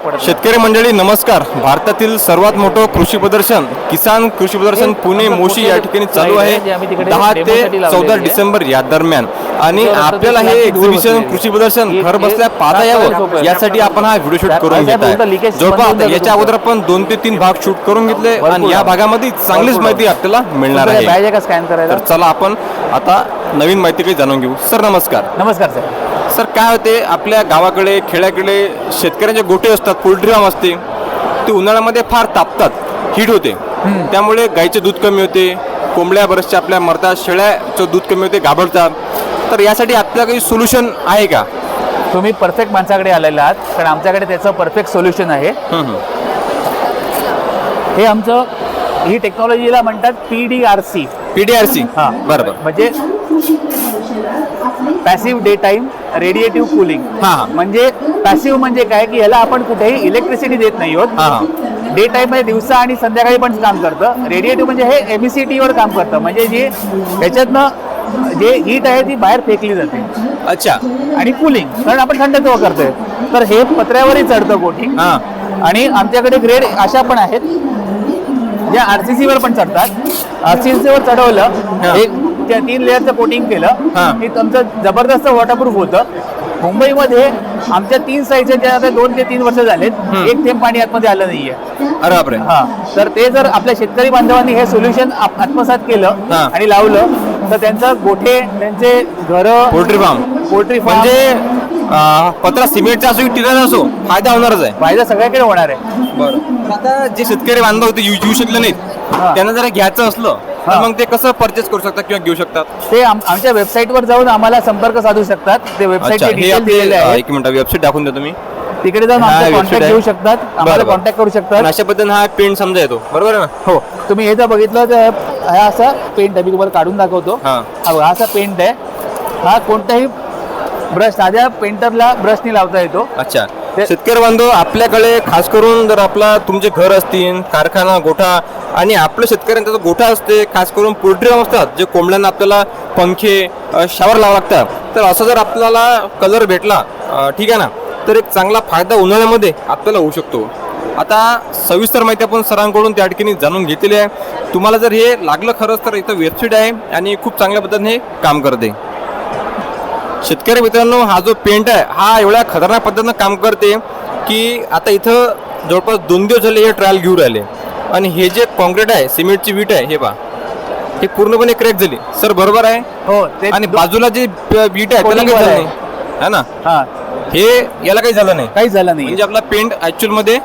शेतकरी मंडळी नमस्कार. भारतातील सर्वात मोठं कृषी प्रदर्शन किसान कृषी प्रदर्शन पुणे मोशी या ठिकाणी चालू आहे. दहा ते चौदा डिसेंबर या दरम्यान. आणि आपल्याला हे एक्झिबिशन कृषी प्रदर्शन घर बसल्या पाहता यावं. यासाठी आपण हा व्हिडिओ शूट करून घेत आहे. जवळपास याच्या अगोदर आपण दोन ते तीन भाग शूट करून घेतले आणि या भागामध्ये चांगलीच माहिती आपल्याला मिळणार आहे. तर चला आपण आता नवीन माहिती काही जाणून घेऊ. सर नमस्कार. नमस्कार सर सर काय होते आपल्या गावाकडे खेड्याकडे शेतकऱ्यांचे गोटे असतात पोल्ट्री फार्म असते ते उन्हाळ्यामध्ये फार तापतात हीट होते. त्यामुळे गाईचे दूध कमी होते कोंबड्या बऱ्याचशा आपल्या मरतात शेळ्याचं दूध कमी होते घाबरतात. तर यासाठी आपल्याला काही सोल्युशन आहे का? तुम्ही परफेक्ट माणसाकडे आलेला आहात कारण आमच्याकडे त्याचं परफेक्ट सोल्युशन आहे. हं, आमचं ही टेक्नॉलॉजीला म्हणतात P D R C PDRC हा. बरोबर. म्हणजे passive day time radiative cooling हा. म्हणजे पॅसिव्ह म्हणजे काय? की ह्याला आपण कुठेही इलेक्ट्रिसिटी देत नाही हा, हा. आहोत डे टाइममध्ये दिवसा आणि संध्याकाळी पण काम करतं. रेडिएटिव्ह म्हणजे हे एमसीटी वर काम करतं. म्हणजे जी ह्याच्यातनं जे हीट आहे ती बाहेर फेकली जाते. अच्छा. आणि कुलिंग कारण आपण थंड तेव्हा करतोय. तर हे पत्र्यावरही चढतं कोटिंग हा. आणि आमच्याकडे ग्रेड अशा पण आहेत. ज्या आर सी वर पण चढतात. आर सी वर चढवलं एक त्या तीन लेअरचं कोटिंग केलं. हा. तुमचं जबरदस्त वॉटरप्रूफ होतं. मुंबईमध्ये आमच्या तीन साईडच्या ज्या आता दोन ते तीन वर्ष झालेत. एक थेंब पाणी आतमध्ये आलं नाहीये. अरे बापरे. हा. तर ते जर आपल्या शेतकरी बांधवांनी हे सोल्युशन आत्मसात केलं. आणि लावलं तर त्यांचं गोठे त्यांचे घरं पोल्ट्री फार्म पोल्ट्री फार्म म्हणजे पत्रा सिमेंटचा असो की टिराचा असो फायदा होणारच आहे. फायदा सगळ्याकडे होणार आहे. बरं. आता जे शेतकरी बांधव होते येऊ शकले नाहीत. त्यांना जरा घ्यायचं असलं तर. मग ते कसं परचेस करू शकतात किंवा घेऊ शकतात? ते आम- आमच्या वेबसाईटवर जाऊन आम्हाला संपर्क साधू शकतात. ते अच्छा वेबसाईटचे हे डिटेल आपले दिलेले अं, आहे एक मिनिट वेबसाईट दाखवून द्या तुम्ही. तिकडे जाऊन हा, आमचा website कॉन्टॅक्ट आहे. घेऊ शकतात. आम्हाला बरं, बरं. कॉन्टॅक्ट करू आणि शकतात. अशा पद्धतीने हा पेंट समजा येतो. बरोबर आहे ना? हो. तुम्ही हे जर बघितलं तर हा असा पेंट आहे. मी तुम्हाला काढून दाखवतो. हा. हा बघा, हा असा पेंट आहे. हा कोणताही ब्रश साध्या पेंटरला ब्रशनी लावता येतो. अच्छा. ते- शेतकरी बांधव आपल्याकडे खास करून जर आपला तुमचे घर असतील कारखाना गोठा आणि आपल्या शेतकऱ्यांचा जो गोठा असते खास करून पोल्ट्री फार्म असतात जे कोंबड्यांना आपल्याला पंखे शावर लावा लागतात. तर असं जर आपल्याला कलर भेटला ठीक आहे ना तर एक चांगला फायदा उन्हाळ्यामध्ये आपल्याला होऊ शकतो. आता सविस्तर माहिती आपण सरांकडून त्या ठिकाणी जाणून घेतलेली आहे. तुम्हाला जर हे लागलं खरंच तर इथं वेबसाईट आहे आणि खूप चांगल्या पद्धतीने हे काम करते. शेतकरी मित्रांनो हा जो पेंट आहे हा एवढ्या खतरनाक पद्धतीनं काम करते की आता इथं जवळपास दोन दिवस झाले हे ट्रायल घेऊन राहिले. आणि हे जे कॉन्क्रीट आहे सिमेंटची वीट आहे हे पहा. हे पूर्णपणे क्रॅक झाली. सर बरोबर आहे? हो ते आणि बाजूला जी वीट आहे त्याला काही झालं नाही. है ना? हा. हे याला काही झालं नाही. काहीच झालं नाही. म्हणजे आपला पेंट ऍक्च्युअलमध्ये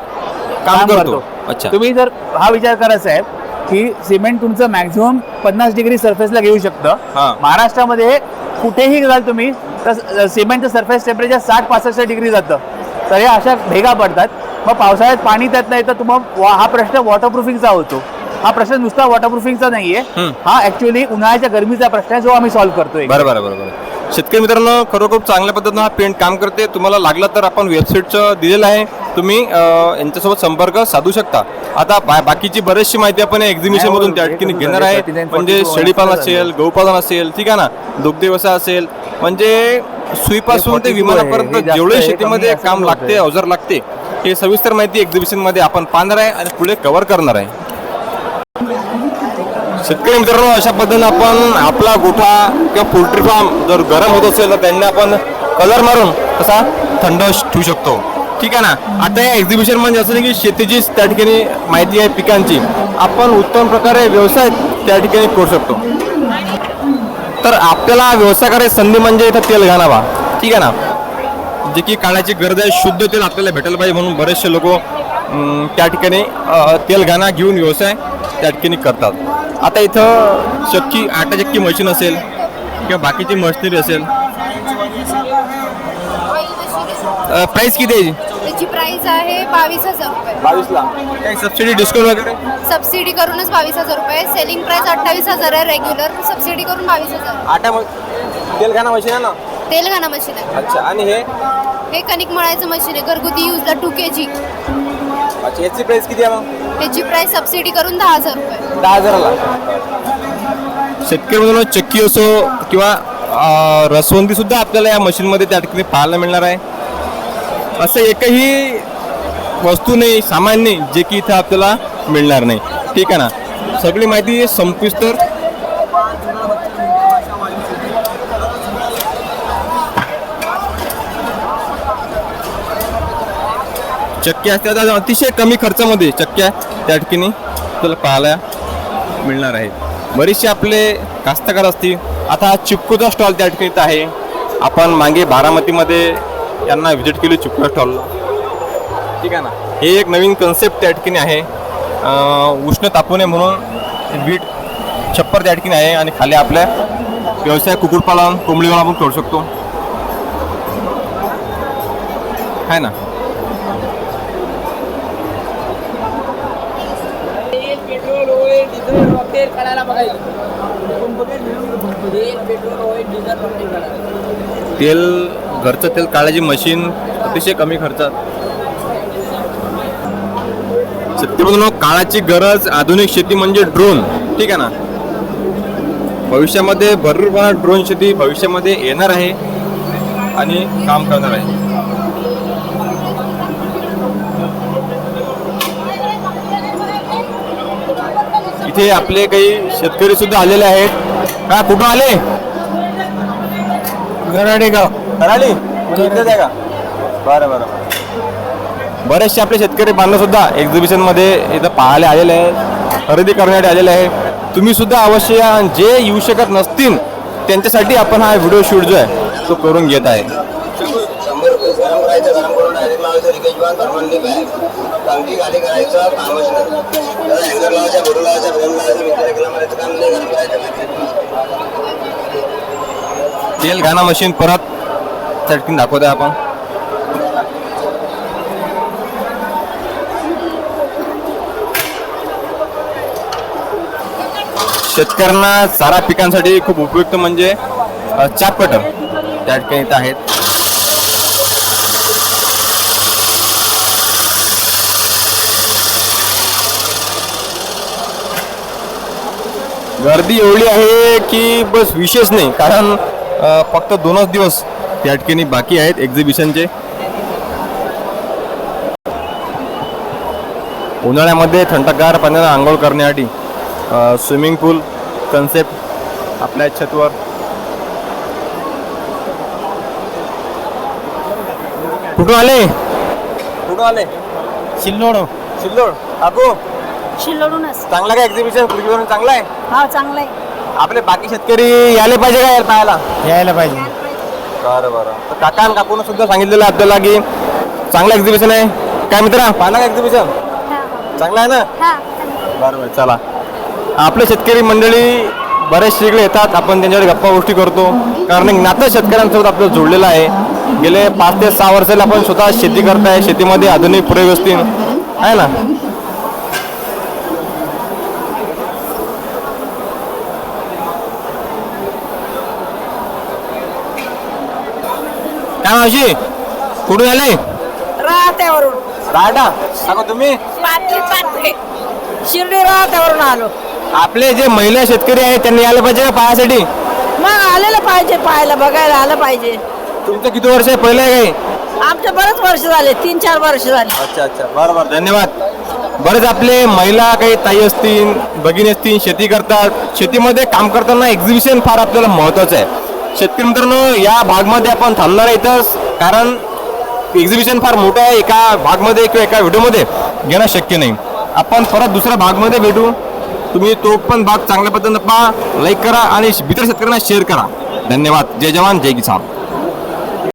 काम करतो. अच्छा. तुम्ही जर हा विचार करा साहेब की सिमेंट तुमचं मॅक्झिमम पन्नास डिग्री सरफेसला घेऊ. शकतं. महाराष्ट्रामध्ये कुठेही जाल तुम्ही तर सिमेंटचं सरफेस टेम्परेचर साठ पासष्ट डिग्री जातं. तर हे अशा भेगा पडतात. मग पावसाळ्यात पाणी त्यात नाही तर वा- हा प्रश्न वॉटरप्रूफिंगचा होतो. हा प्रश्न नुसता वॉटरप्रूफिंगचा नाहीये. हा ऍक्च्युअली उन्हाळ्याच्या गरमीचा प्रश्न आहे जो आम्ही सॉल्व्ह करतोय. बरोबर बरोबर. शेतकरी मित्रांनो खरोखर चांगल्या पद्धतीनं हा पेंट काम करते. तुम्हाला लागला तर आपण वेबसाईटचं दिलेलं आहे. तुम्ही यांच्यासोबत संपर्क साधू शकता. आता बा- बाकीची बरीचशी माहिती आपण एक्झिबिशन मधून त्या ठिकाणी घेणार आहे. म्हणजे शेळीपालन असेल गौपालन असेल ठीक आहे ना? दुग्ध व्यवसाय असेल. म्हणजे सुईपासून ते हे विमानापर्यंत जेवढे शेतीमध्ये कमी लागते. अवजार लागते हे सविस्तर माहिती एक्झिबिशनमध्ये आपण पाहणार आहे आणि पुढे कव्हर करणार आहे. शेतकरी मित्रांनो अशा पद्धतीने आपण आपला गोठा किंवा पोल्ट्री फार्म जर गरम होत असेल तर त्यांना आपण कलर मारून तसा थंड ठेवू शकतो. ठीक आहे ना? आता या एक्झिबिशन म्हणजे असं की शेतीची त्या ठिकाणी माहिती आहे पिकांची. आपण उत्तम प्रकारे व्यवसाय त्या ठिकाणी करू शकतो. तर आपल्याला व्यवसाय करायची संधी म्हणजे इथं तेल घालावा. ठीक आहे ना? जे की काढायची गरज आहे. शुद्ध तेल आपल्याला भेटायला पाहिजे म्हणून बरेचसे लोक त्या ठिकाणी तेल घाणा घेऊन व्यवसाय त्या ठिकाणी करतात. आता इथं चक्की आटा चक्की मशीन असेल किंवा बाकीची मशिनरी असेल. प्राईस किती आहे? त्याची प्राइस आहे बावीस हजार रुपये. बावीसला. काही सबसिडी डिस्काउंट वगैरे? सबसिडी करूनच बावीस हजार रुपये. सेलिंग प्राइस अठ्ठावीस हजार आहे रेग्युलर सबसिडी करून बावीस हजार. आटा म- तेल घाणा मशीन आहे ना? तेल घाणा मशीन आहे. अच्छा आणि हे? हे कणिक मळायचं मशीन आहे. घरगुती यूजला टू के जी अच्छा याची प्राईस किती आहे मग? त्याची प्राइस सबसिडी करून दहा हजार रुपये. दहा हजाराला. शेतकरी मित्रांनो चक्की असो किंवा अं, रसवंती सुद्धा आपल्याला या मशीनमध्ये त्या ठिकाणी पाहायला मिळणार आहे. असं एकही वस्तू नाही सामान नाही जे की इथं आपल्याला मिळणार नाही. ठीक आहे ना? सगळी माहिती संपिस्तर चक्क्या असतात अतिशय कमी खर्चामध्ये चक्क्या त्या ठिकाणी. आपल्याला पाहायला मिळणार आहेत बरेचसे आपले कास्तकार असतील. आता हा चिपकूचा स्टॉल त्या ठिकाणी आहे. आपण मागे बारामतीमध्ये यांना व्हिजिट केली चिपकूचा स्टॉलला ठीक आहे ना? हे एक नवीन कन्सेप्ट त्या ठिकाणी आहे. उष्ण तापू नये म्हणून वीट छप्पर त्या ठिकाणी आहे आणि खाली आपल्या व्यवसाय कुक्कुटपालन कोंबडीवाला आपण करू शकतो. आहे ना तेल पेट्रोल ऑइल डिझेल रॉकेल काढायला बघायचं तेल पेट्रोल ऑइल डिझेल रॉकेल काढायला. तेल घरचं तेल काढायची मशीन अतिशय कमी खर्चात. सत्यप्रमाणे काळाची गरज आधुनिक शेती म्हणजे ड्रोन ठीक आहे ना? भविष्यामध्ये भरपूर प्रमाणात ड्रोन शेती भविष्यामध्ये येणार आहे आणि काम करणार आहे. इथे आपले काही शेतकरी सुद्धा आलेले आहेत. का कुठं आले? गराडे गाव. इथलेच आहे का? बरं बरं बरेचसे आपले शेतकरी बांधव सुद्धा एक्झिबिशनमध्ये इथं पाहायला आलेले आहेत. खरेदी करण्यासाठी आलेले आहे तुम्ही सुद्धा अवश्य. जे येऊ शकत नसतील त्यांच्यासाठी आपण हा व्हिडिओ शूट जो आहे तो करून घेत आहे. गरम करायचं गरम करून डायरेक्ट लावायचं लिकेज बांध परवानगी काय टंकी खाली करायचं कामच नाही त्याला हँगर लावायचा भरू लावायचा फ्रेम लावायचं मित्र केला मारायचं काम नाही गरम करायचं. तेल घाणा मशीन परत चटकीन दाखवतोय आपण. शेतकऱ्यांना चारा पिकांसाठी खूप उपयुक्त म्हणजे अ, त्या ठिकाणी इथं आहेत. गर्दी एवढी आहे की बस विशेष नाही कारण फक्त दोनच दिवस त्या ठिकाणी बाकी आहेत एक्झिबिशनचे उन्हाळ्यामध्ये थंडगार पाण्यानं आंघोळ करण्यासाठी स्विमिंग पूल कन्सेप्ट आपल्या छतवर. कुठून आले? कुठून आले? शिल्लोड. सिल्लोड काकू शिल्लोडूनच. चांगला काय एक्झिबिशन पृथ्वीवरून चांगला आहे? हा चांगलं आहे. आपले बाकी शेतकरी यायला पाहिजे का यायला पाहायला? यायला पाहिजे. बरं बरं. तर काका आणि काकून सुद्धा सांगितलेलं आहे आपल्याला की चांगलं एक्झिबिशन आहे. काय मित्रा पाहिला का एक्झिबिशन चांगलं आहे ना? हा बरं बरं चला. आपले शेतकरी मंडळी बरेचसे इकडे येतात. आपण त्यांच्याकडे गप्पा गोष्टी करतो. कारण एक नातं शेतकऱ्यांसोबत आपलं जोडलेलं आहे. गेले पाच ते सहा वर्षाला आपण स्वतः शेती करताय. शेतीमध्ये आधुनिक प्रयोग असतील. आहे ना? काय मावशी? कुठून आले राहत्यावरून. राहता? सांगा तुम्ही. शिर्डी राहत्यावरून आलो. आपले जे महिला शेतकरी आहेत त्यांनी यायला पाहिजे का पाहायसाठी मग आलेलं पाहिजे पाहायला बघायला आलं पाहिजे. तुमचं किती वर्ष आहे? पहिलं आहे काही आमचे बरेच वर्ष झाले तीन चार वर्ष झाले. अच्छा अच्छा. बरं बरं. धन्यवाद. बरेच आपले महिला काही ताई असतील भगिनी असतील शेती करतात. शेतीमध्ये काम करताना एक्झिबिशन फार आपल्याला महत्वाचं आहे. शेतकरी मित्रांनो या भागमध्ये आपण थांबणार इथंच. कारण एक्झिबिशन फार मोठं आहे एका भागमध्ये किंवा एका व्हिडिओमध्ये घेणं शक्य नाही. आपण परत दुसऱ्या भागमध्ये भेटू. तुम्ही तो पण भाग चांगल्या पद्धतीनं पहा. लाईक करा आणि इतर शेतकऱ्यांना शेअर करा. धन्यवाद. जय जवान जय किसान.